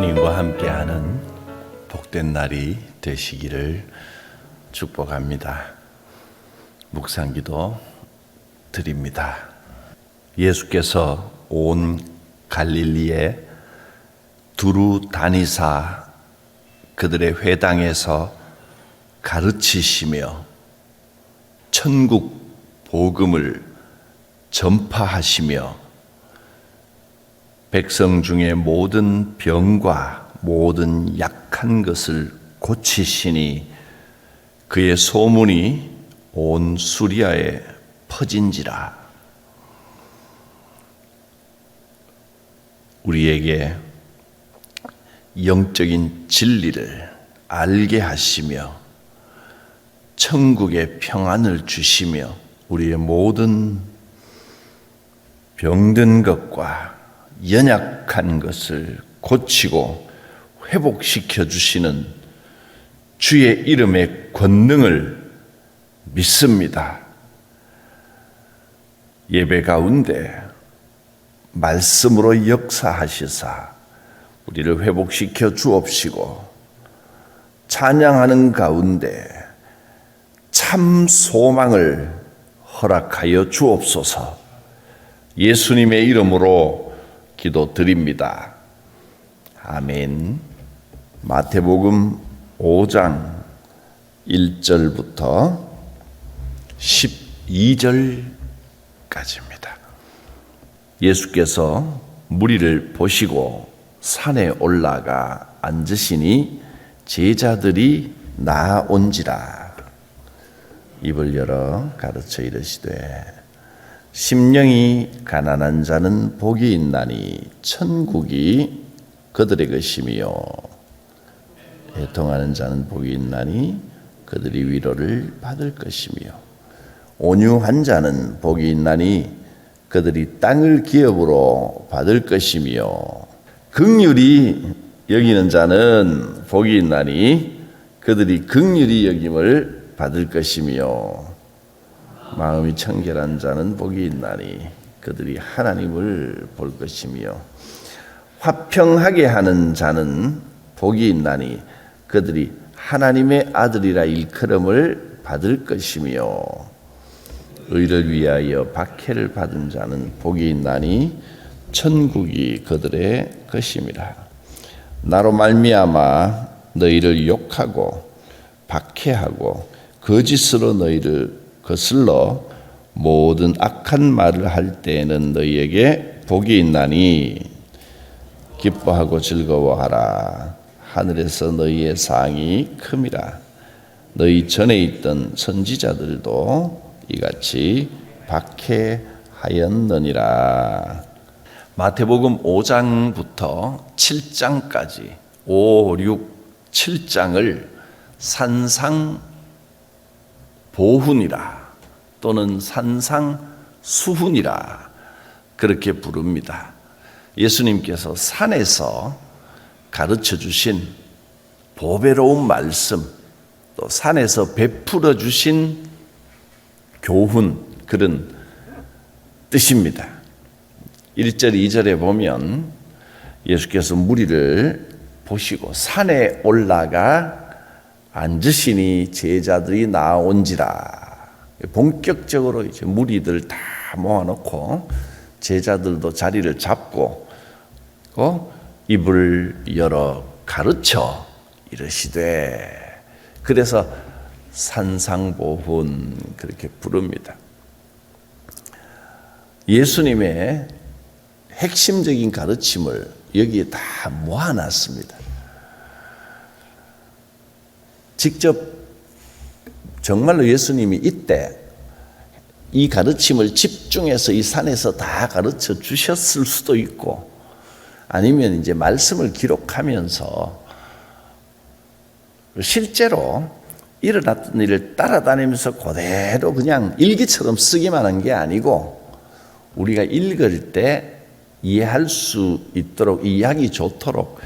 예수님과 함께하는 복된 날이 되시기를 축복합니다. 묵상기도 드립니다. 예수께서 온 갈릴리에 두루 다니사 그들의 회당에서 가르치시며 천국 복음을 전파하시며 백성 중에 모든 병과 모든 약한 것을 고치시니 그의 소문이 온 수리아에 퍼진지라. 우리에게 영적인 진리를 알게 하시며 천국의 평안을 주시며 우리의 모든 병든 것과 연약한 것을 고치고 회복시켜 주시는 주의 이름의 권능을 믿습니다. 예배 가운데 말씀으로 역사하시사 우리를 회복시켜 주옵시고 찬양하는 가운데 참 소망을 허락하여 주옵소서 예수님의 이름으로 기도드립니다. 아멘. 마태복음 5장 1절부터 12절까지입니다. 예수께서 무리를 보시고 산에 올라가 앉으시니 제자들이 나온지라 입을 열어 가르쳐 이르시되 심령이 가난한 자는 복이 있나니 천국이 그들의 것이며 애통하는 자는 복이 있나니 그들이 위로를 받을 것이며 온유한 자는 복이 있나니 그들이 땅을 기업으로 받을 것이며 극률이 여기는 자는 복이 있나니 그들이 극률이 여김을 받을 것이며 마음이 청결한 자는 복이 있나니 그들이 하나님을 볼 것이며 화평하게 하는 자는 복이 있나니 그들이 하나님의 아들이라 일컬음을 받을 것이며 의를 위하여 박해를 받은 자는 복이 있나니 천국이 그들의 것임이라. 나로 말미암아 너희를 욕하고 박해하고 거짓으로 너희를 거슬러 모든 악한 말을 할 때에는 너희에게 복이 있나니 기뻐하고 즐거워하라. 하늘에서 너희의 상이 큼이라 너희 전에 있던 선지자들도 이같이 박해하였느니라. 마태복음 5장부터 7장까지 5, 6, 7장을 산상 보훈이라 또는 산상 수훈이라 그렇게 부릅니다. 예수님께서 산에서 가르쳐 주신 보배로운 말씀, 또 산에서 베풀어 주신 교훈, 그런 뜻입니다. 1절, 2절에 보면 예수께서 무리를 보시고 산에 올라가 앉으시니 제자들이 나온지라. 본격적으로 이제 무리들 다 모아놓고 제자들도 자리를 잡고 어? 입을 열어 가르쳐 이르시되 그래서 산상보훈 그렇게 부릅니다. 예수님의 핵심적인 가르침을 여기에 다 모아놨습니다. 직접 정말로 예수님이 이때 이 가르침을 집중해서 이 산에서 다 가르쳐 주셨을 수도 있고 아니면 이제 말씀을 기록하면서 실제로 일어났던 일을 따라다니면서 그대로 그냥 일기처럼 쓰기만 한 게 아니고 우리가 읽을 때 이해할 수 있도록 이해하기 좋도록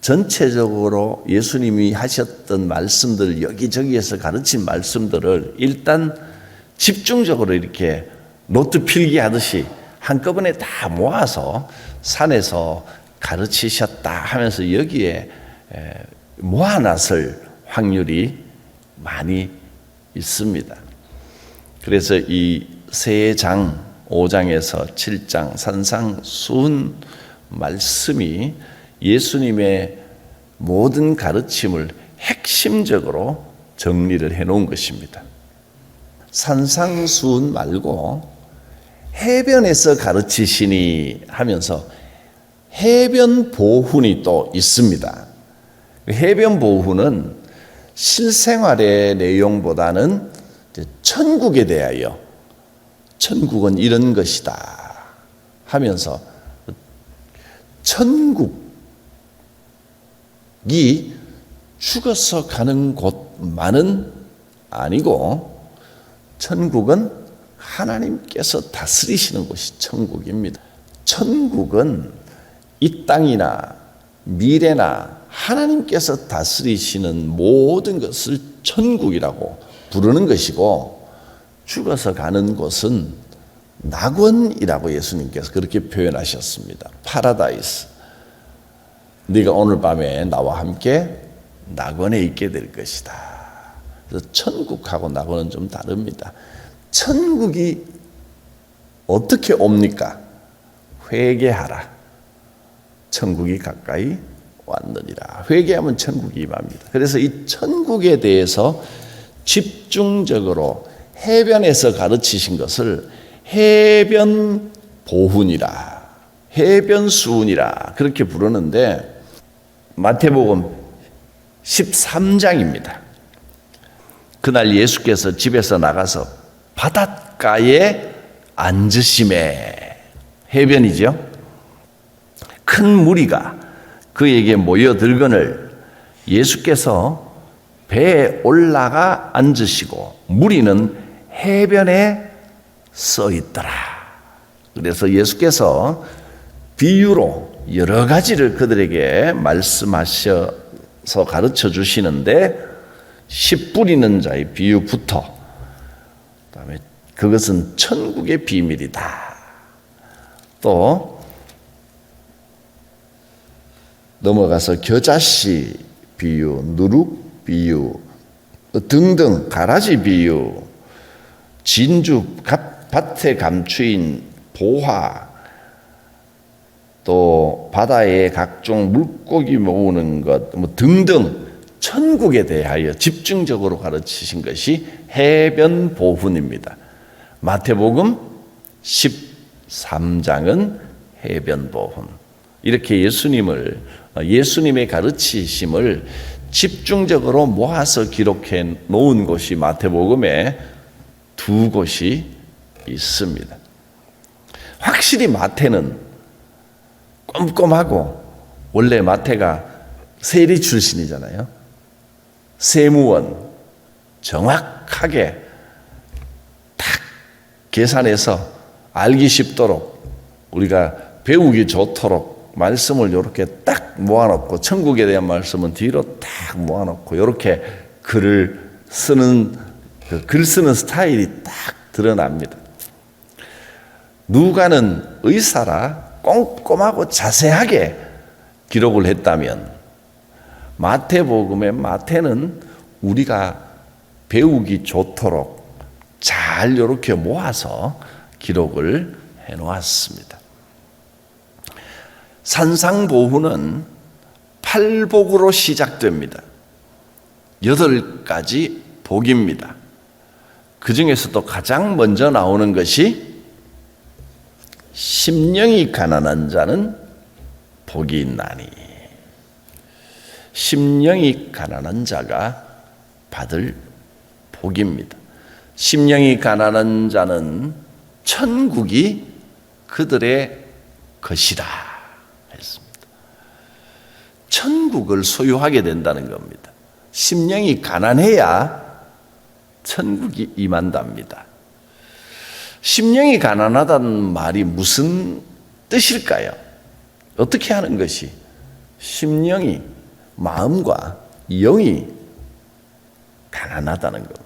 전체적으로 예수님이 하셨던 말씀들 여기저기에서 가르친 말씀들을 일단 집중적으로 이렇게 노트 필기 하듯이 한꺼번에 다 모아서 산에서 가르치셨다 하면서 여기에 에, 모아놨을 확률이 많이 있습니다. 그래서 이 세 장, 5장에서 7장 산상수훈 말씀이 예수님의 모든 가르침을 핵심적으로 정리를 해 놓은 것입니다. 산상수훈 말고 해변에서 가르치시니 하면서 해변 보훈이 또 있습니다. 해변 보훈은 실생활의 내용보다는 천국에 대하여 천국은 이런 것이다 하면서 천국 이 죽어서 가는 곳만은 아니고 천국은 하나님께서 다스리시는 곳이 천국입니다. 천국은 이 땅이나 미래나 하나님께서 다스리시는 모든 것을 천국이라고 부르는 것이고 죽어서 가는 곳은 낙원이라고 예수님께서 그렇게 표현하셨습니다. 파라다이스. 네가 오늘 밤에 나와 함께 낙원에 있게 될 것이다. 그래서 천국하고 낙원은 좀 다릅니다. 천국이 어떻게 옵니까? 회개하라. 천국이 가까이 왔느니라. 회개하면 천국이 임합니다. 그래서 이 천국에 대해서 집중적으로 해변에서 가르치신 것을 해변 보훈이라, 해변 수훈이라 그렇게 부르는데 마태복음 13장입니다. 그날 예수께서 집에서 나가서 바닷가에 앉으심에 해변이죠. 큰 무리가 그에게 모여들거늘 예수께서 배에 올라가 앉으시고 무리는 해변에 써 있더라. 그래서 예수께서 비유로 여러 가지를 그들에게 말씀하셔서 가르쳐 주시는데 씨 뿌리는 자의 비유부터 그다음에 그것은 천국의 비밀이다. 또 넘어가서 겨자씨 비유, 누룩 비유 등등 가라지 비유, 진주 밭에 감추인 보화, 또 바다에 각종 물고기 모으는 것, 뭐 등등 천국에 대하여 집중적으로 가르치신 것이 해변 보훈입니다. 마태복음 13장은 해변 보훈. 이렇게 예수님을 예수님의 가르치심을 집중적으로 모아서 기록해 놓은 곳이 마태복음에 두 곳이 있습니다. 확실히 마태는 꼼꼼하고 원래 마태가 세리 출신이잖아요. 세무원 정확하게 딱 계산해서 알기 쉽도록 우리가 배우기 좋도록 말씀을 이렇게 딱 모아놓고 천국에 대한 말씀은 뒤로 딱 모아놓고 이렇게 글을 쓰는 그 글 쓰는 스타일이 딱 드러납니다. 누가는 의사라 꼼꼼하고 자세하게 기록을 했다면 마태복음의 마태는 우리가 배우기 좋도록 잘 이렇게 모아서 기록을 해 놓았습니다. 산상보훈은 팔복으로 시작됩니다. 여덟 가지 복입니다. 그 중에서도 가장 먼저 나오는 것이 심령이 가난한 자는 복이 있나니 심령이 가난한 자가 받을 복입니다. 심령이 가난한 자는 천국이 그들의 것이다 했습니다. 천국을 소유하게 된다는 겁니다. 심령이 가난해야 천국이 임한답니다. 심령이 가난하다는 말이 무슨 뜻일까요? 어떻게 하는 것이 심령이 마음과 영이 가난하다는 겁니다.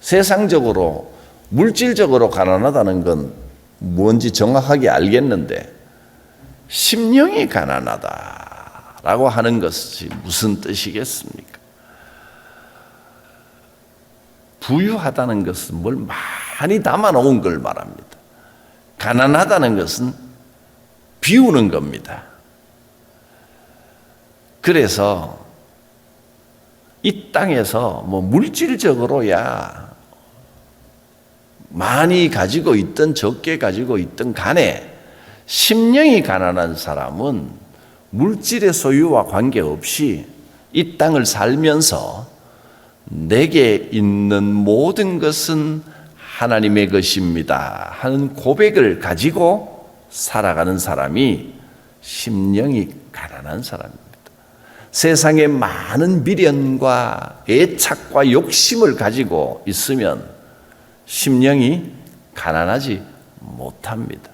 세상적으로 물질적으로 가난하다는 건 뭔지 정확하게 알겠는데 심령이 가난하다라고 하는 것이 무슨 뜻이겠습니까? 부유하다는 것은 뭘 많이 담아 놓은 걸 말합니다. 가난하다는 것은 비우는 겁니다. 그래서 이 땅에서 뭐 물질적으로야 많이 가지고 있든 적게 가지고 있든 간에 심령이 가난한 사람은 물질의 소유와 관계없이 이 땅을 살면서 내게 있는 모든 것은 하나님의 것입니다 하는 고백을 가지고 살아가는 사람이 심령이 가난한 사람입니다. 세상에 많은 미련과 애착과 욕심을 가지고 있으면 심령이 가난하지 못합니다.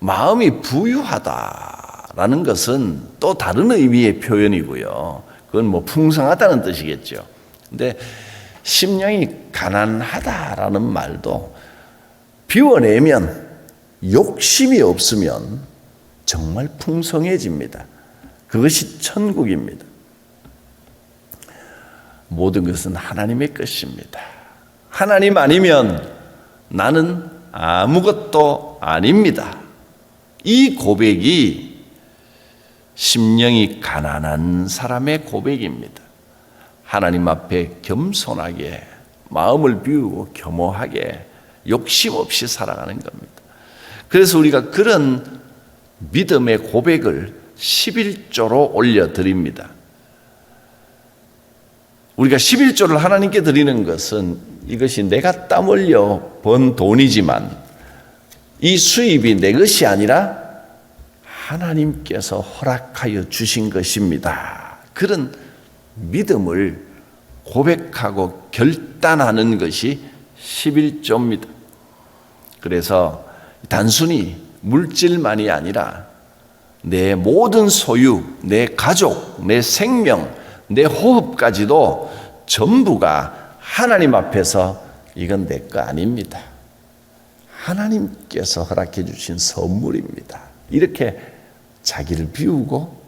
마음이 부유하다라는 것은 또 다른 의미의 표현이고요. 그건 뭐 풍성하다는 뜻이겠죠. 근데 심령이 가난하다라는 말도 비워내면 욕심이 없으면 정말 풍성해집니다. 그것이 천국입니다. 모든 것은 하나님의 것입니다. 하나님 아니면 나는 아무것도 아닙니다. 이 고백이 심령이 가난한 사람의 고백입니다. 하나님 앞에 겸손하게 마음을 비우고 겸허하게 욕심 없이 살아가는 겁니다. 그래서 우리가 그런 믿음의 고백을 11조로 올려드립니다. 우리가 11조를 하나님께 드리는 것은 이것이 내가 땀 흘려 번 돈이지만 이 수입이 내 것이 아니라 하나님께서 허락하여 주신 것입니다. 그런 믿음을 고백하고 결단하는 것이 11조입니다. 그래서 단순히 물질만이 아니라 내 모든 소유, 내 가족, 내 생명, 내 호흡까지도 전부가 하나님 앞에서 이건 내 거 아닙니다. 하나님께서 허락해 주신 선물입니다. 이렇게 자기를 비우고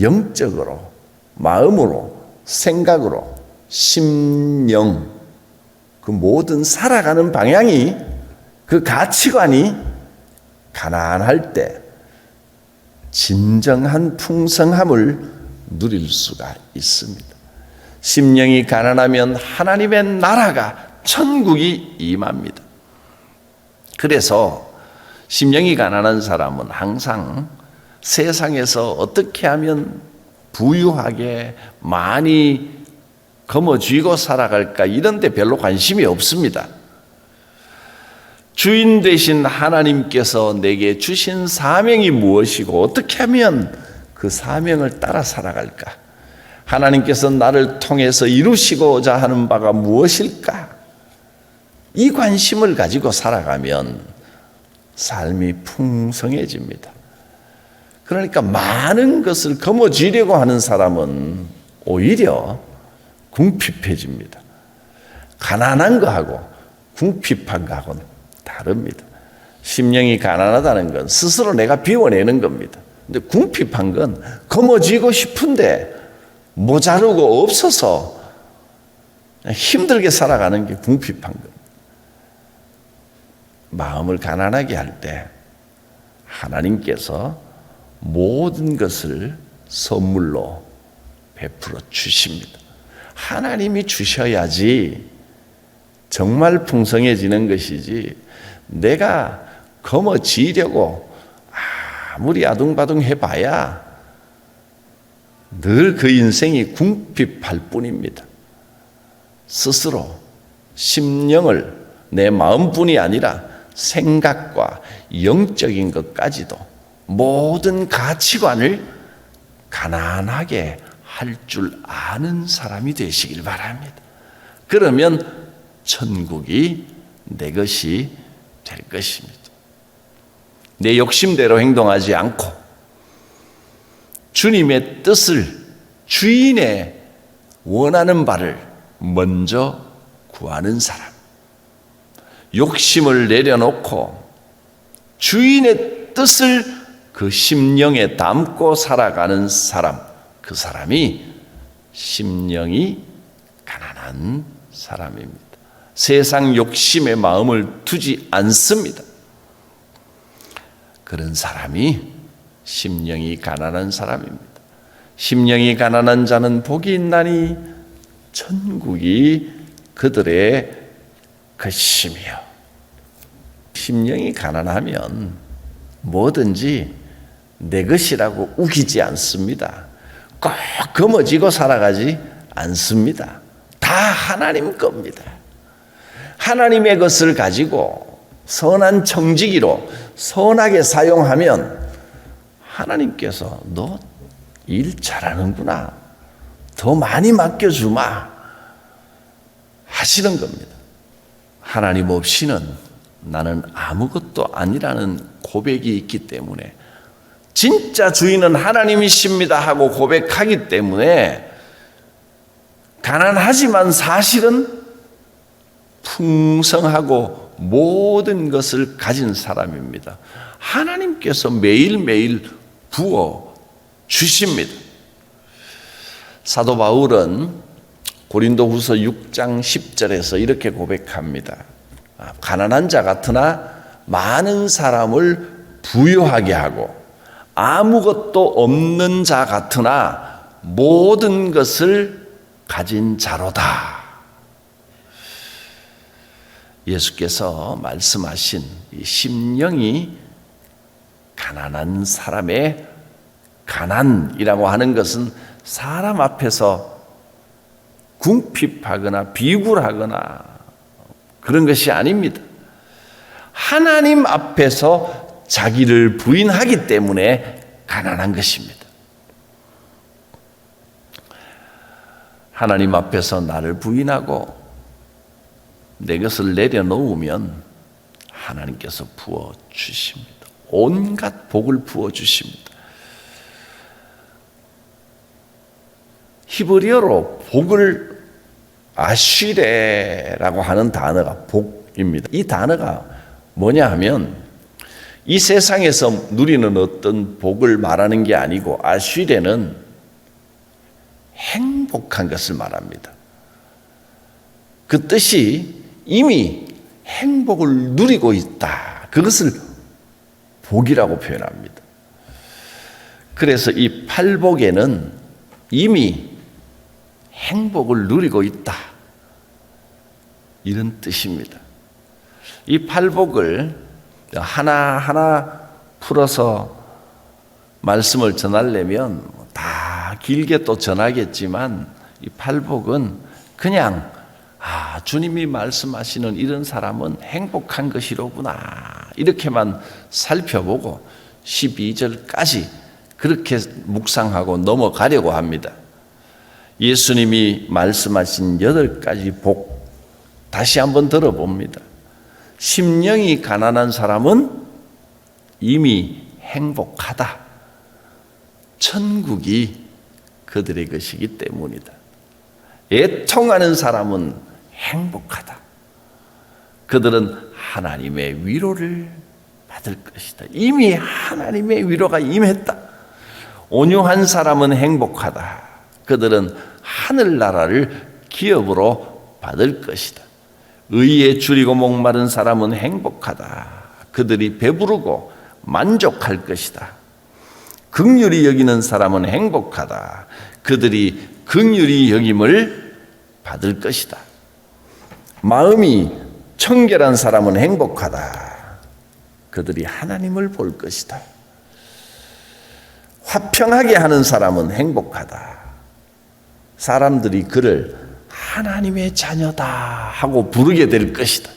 영적으로, 마음으로, 생각으로, 심령, 그 모든 살아가는 방향이 그 가치관이 가난할 때 진정한 풍성함을 누릴 수가 있습니다. 심령이 가난하면 하나님의 나라가 천국이 임합니다. 그래서 심령이 가난한 사람은 항상 세상에서 어떻게 하면 부유하게 많이 거머쥐고 살아갈까 이런 데 별로 관심이 없습니다. 주인 되신 하나님께서 내게 주신 사명이 무엇이고 어떻게 하면 그 사명을 따라 살아갈까? 하나님께서 나를 통해서 이루시고자 하는 바가 무엇일까? 이 관심을 가지고 살아가면 삶이 풍성해집니다. 그러니까 많은 것을 거머쥐려고 하는 사람은 오히려 궁핍해집니다. 가난한 거하고 궁핍한 거하고는 다릅니다. 심령이 가난하다는 건 스스로 내가 비워내는 겁니다. 근데 궁핍한 건 거머쥐고 싶은데 모자르고 없어서 힘들게 살아가는 게 궁핍한 겁니다. 마음을 가난하게 할 때 하나님께서 모든 것을 선물로 베풀어 주십니다. 하나님이 주셔야지 정말 풍성해지는 것이지 내가 거머쥐려고 아무리 아둥바둥 해봐야 늘 그 인생이 궁핍할 뿐입니다. 스스로 심령을 내 마음뿐이 아니라 생각과 영적인 것까지도 모든 가치관을 가난하게 할 줄 아는 사람이 되시길 바랍니다. 그러면 천국이 내 것이 될 것입니다. 내 욕심대로 행동하지 않고 주님의 뜻을 주인의 원하는 바를 먼저 구하는 사람. 욕심을 내려놓고 주인의 뜻을 그 심령에 담고 살아가는 사람, 그 사람이 심령이 가난한 사람입니다. 세상 욕심의 마음을 두지 않습니다. 그런 사람이 심령이 가난한 사람입니다. 심령이 가난한 자는 복이 있나니 천국이 그들의 것이며 심령이 가난하면 뭐든지 내 것이라고 우기지 않습니다. 꼭 거머쥐고 살아가지 않습니다. 다 하나님 겁니다. 하나님의 것을 가지고 선한 청지기로 선하게 사용하면 하나님께서 너 일 잘하는구나. 더 많이 맡겨주마. 하시는 겁니다. 하나님 없이는 나는 아무것도 아니라는 고백이 있기 때문에 진짜 주인은 하나님이십니다 하고 고백하기 때문에 가난하지만 사실은 풍성하고 모든 것을 가진 사람입니다. 하나님께서 매일매일 부어 주십니다. 사도 바울은 고린도 후서 6장 10절에서 이렇게 고백합니다. 아, 가난한 자 같으나 많은 사람을 부유하게 하고 아무것도 없는 자 같으나 모든 것을 가진 자로다. 예수께서 말씀하신 이 심령이 가난한 사람의 가난이라고 하는 것은 사람 앞에서 궁핍하거나 비굴하거나 그런 것이 아닙니다. 하나님 앞에서 자기를 부인하기 때문에 가난한 것입니다. 하나님 앞에서 나를 부인하고 내 것을 내려놓으면 하나님께서 부어 주십니다. 온갖 복을 부어 주십니다. 히브리어로 복을 아쉬레라고 하는 단어가 복입니다. 이 단어가 뭐냐 하면 이 세상에서 누리는 어떤 복을 말하는 게 아니고 아쉬레는 행복한 것을 말합니다. 그 뜻이 이미 행복을 누리고 있다. 그것을 복이라고 표현합니다. 그래서 이 팔복에는 이미 행복을 누리고 있다. 이런 뜻입니다. 이 팔복을 하나하나 풀어서 말씀을 전하려면 다 길게 또 전하겠지만 이 팔복은 그냥 아, 주님이 말씀하시는 이런 사람은 행복한 것이로구나. 이렇게만 살펴보고 12절까지 그렇게 묵상하고 넘어가려고 합니다. 예수님이 말씀하신 여덟 가지 복 다시 한번 들어봅니다. 심령이 가난한 사람은 이미 행복하다. 천국이 그들의 것이기 때문이다. 애통하는 사람은 행복하다. 그들은 하나님의 위로를 받을 것이다. 이미 하나님의 위로가 임했다. 온유한 사람은 행복하다. 그들은 하늘나라를 기업으로 받을 것이다. 의에 줄이고 목마른 사람은 행복하다. 그들이 배부르고 만족할 것이다. 극률이 여기는 사람은 행복하다. 그들이 극률이 여김을 받을 것이다. 마음이 청결한 사람은 행복하다. 그들이 하나님을 볼 것이다. 화평하게 하는 사람은 행복하다. 사람들이 그를 하나님의 자녀다 하고 부르게 될 것이다.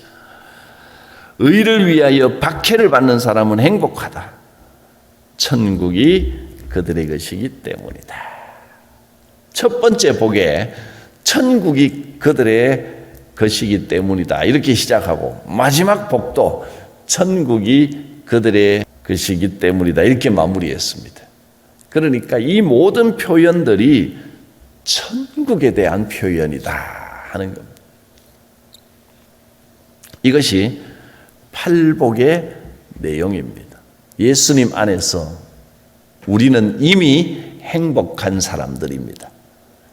의를 위하여 박해를 받는 사람은 행복하다. 천국이 그들의 것이기 때문이다. 첫 번째 복에 천국이 그들의 것이기 때문이다. 이렇게 시작하고 마지막 복도 천국이 그들의 것이기 때문이다. 이렇게 마무리했습니다. 그러니까 이 모든 표현들이 천국 에 대한 표현이다 하는 겁니다. 이것이 팔복의 내용입니다. 예수님 안에서 우리는 이미 행복한 사람들입니다.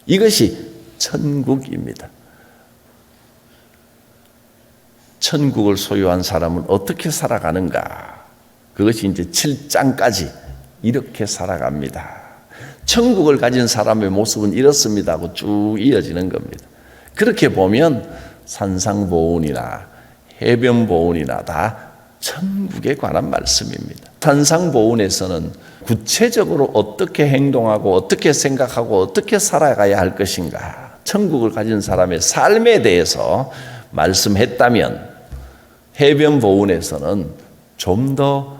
이것이 천국입니다. 천국을 소유한 사람은 어떻게 살아가는가? 그것이 이제 7장까지 이렇게 살아갑니다. 천국을 가진 사람의 모습은 이렇습니다 하고 쭉 이어지는 겁니다. 그렇게 보면 산상보훈이나 해변보훈이나 다 천국에 관한 말씀입니다. 산상보훈에서는 구체적으로 어떻게 행동하고 어떻게 생각하고 어떻게 살아가야 할 것인가 천국을 가진 사람의 삶에 대해서 말씀했다면 해변보훈에서는 좀더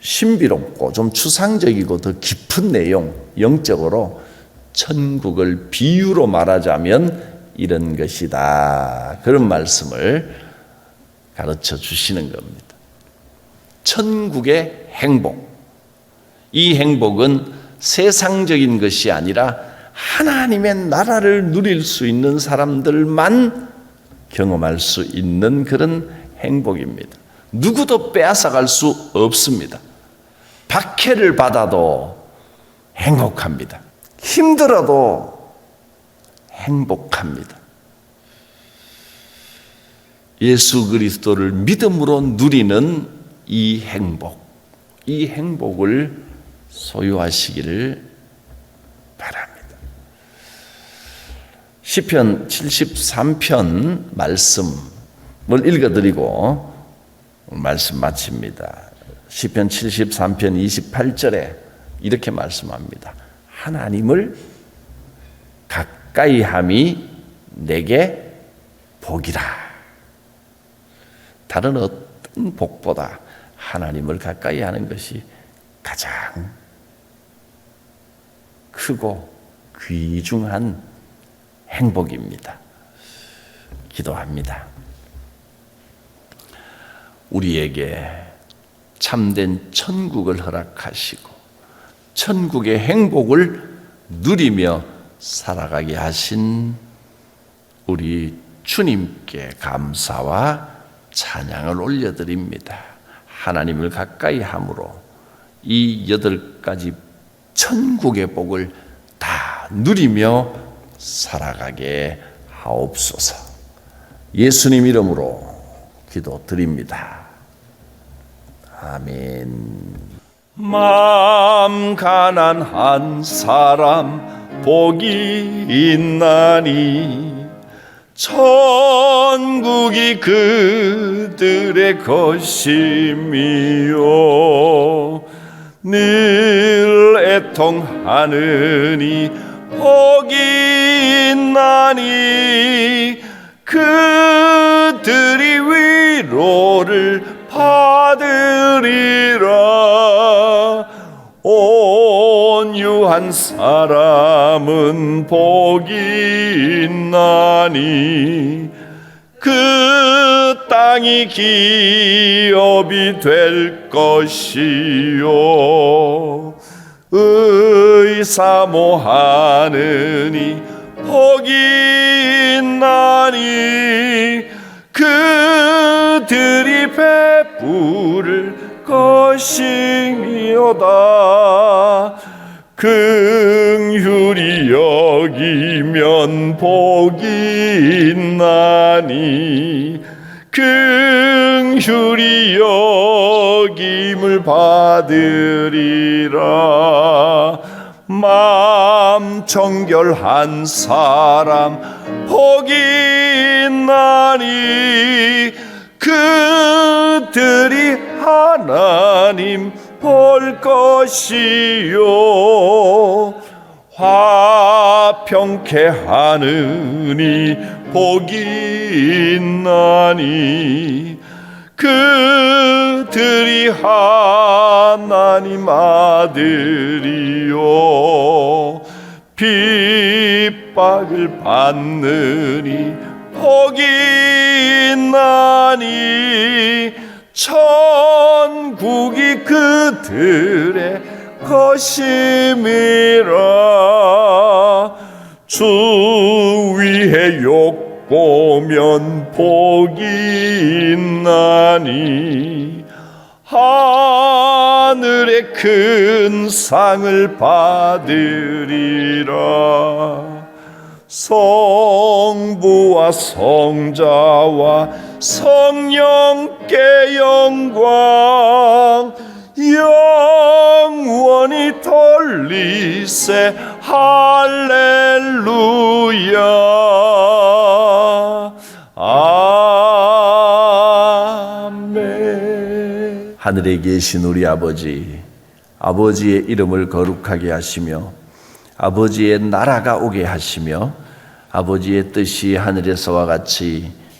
신비롭고 좀 추상적이고 더 깊은 내용, 영적으로 천국을 비유로 말하자면 이런 것이다. 그런 말씀을 가르쳐 주시는 겁니다. 천국의 행복. 이 행복은 세상적인 것이 아니라 하나님의 나라를 누릴 수 있는 사람들만 경험할 수 있는 그런 행복입니다. 누구도 빼앗아갈 수 없습니다. 박해를 받아도 행복합니다. 힘들어도 행복합니다. 예수 그리스도를 믿음으로 누리는 이 행복, 이 행복을 소유하시기를 바랍니다. 시편 73편 말씀을 읽어드리고 말씀 마칩니다. 시편 73편 28절에 이렇게 말씀합니다. 하나님을 가까이 함이 내게 복이라. 다른 어떤 복보다 하나님을 가까이 하는 것이 가장 크고 귀중한 행복입니다. 기도합니다. 우리에게 참된 천국을 허락하시고 천국의 행복을 누리며 살아가게 하신 우리 주님께 감사와 찬양을 올려드립니다. 하나님을 가까이 함으로 이 여덟 가지 천국의 복을 다 누리며 살아가게 하옵소서. 예수님 이름으로 기도드립니다. 아멘. 마음 가난한 사람 복이 있나니 천국이 그들의 것이미요 늘 애통하느니 복이 한 사람은 복이 있나니 그 땅이 기업이 될 것이요. 의사모하느니 복이 있나니 그들이 베풀을 것이미오다 긍휼히 여기면 복이 있나니. 긍휼히 여김을 받으리라. 마음 정결한 사람 복이 있나니. 그들이 하나님 볼 것이요. 화평케 하느니 복이 있나니 그들이 하나님 아들이요. 핍박을 받느니 복이 있나니 천국이 그들의 것임이라. 주 위에 욕 보면 복이 있나니 하늘의 큰 상을 받으리라. 성부와 성자와 성령께 영광 영원히 돌리세. 할렐루야. 아멘. 하늘에 계신 우리 아버지 아버지의 이름을 거룩하게 하시며 아버지의 나라가 오게 하시며 아버지의 뜻이 하늘에서와 같이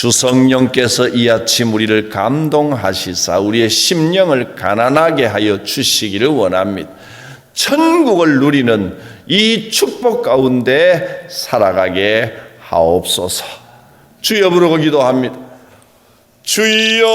주성령께서 이 아침 우리를 감동하시사 우리의 심령을 가난하게 하여 주시기를 원합니다. 천국을 누리는 이 축복 가운데 살아가게 하옵소서. 주여 부르고 기도합니다. 주여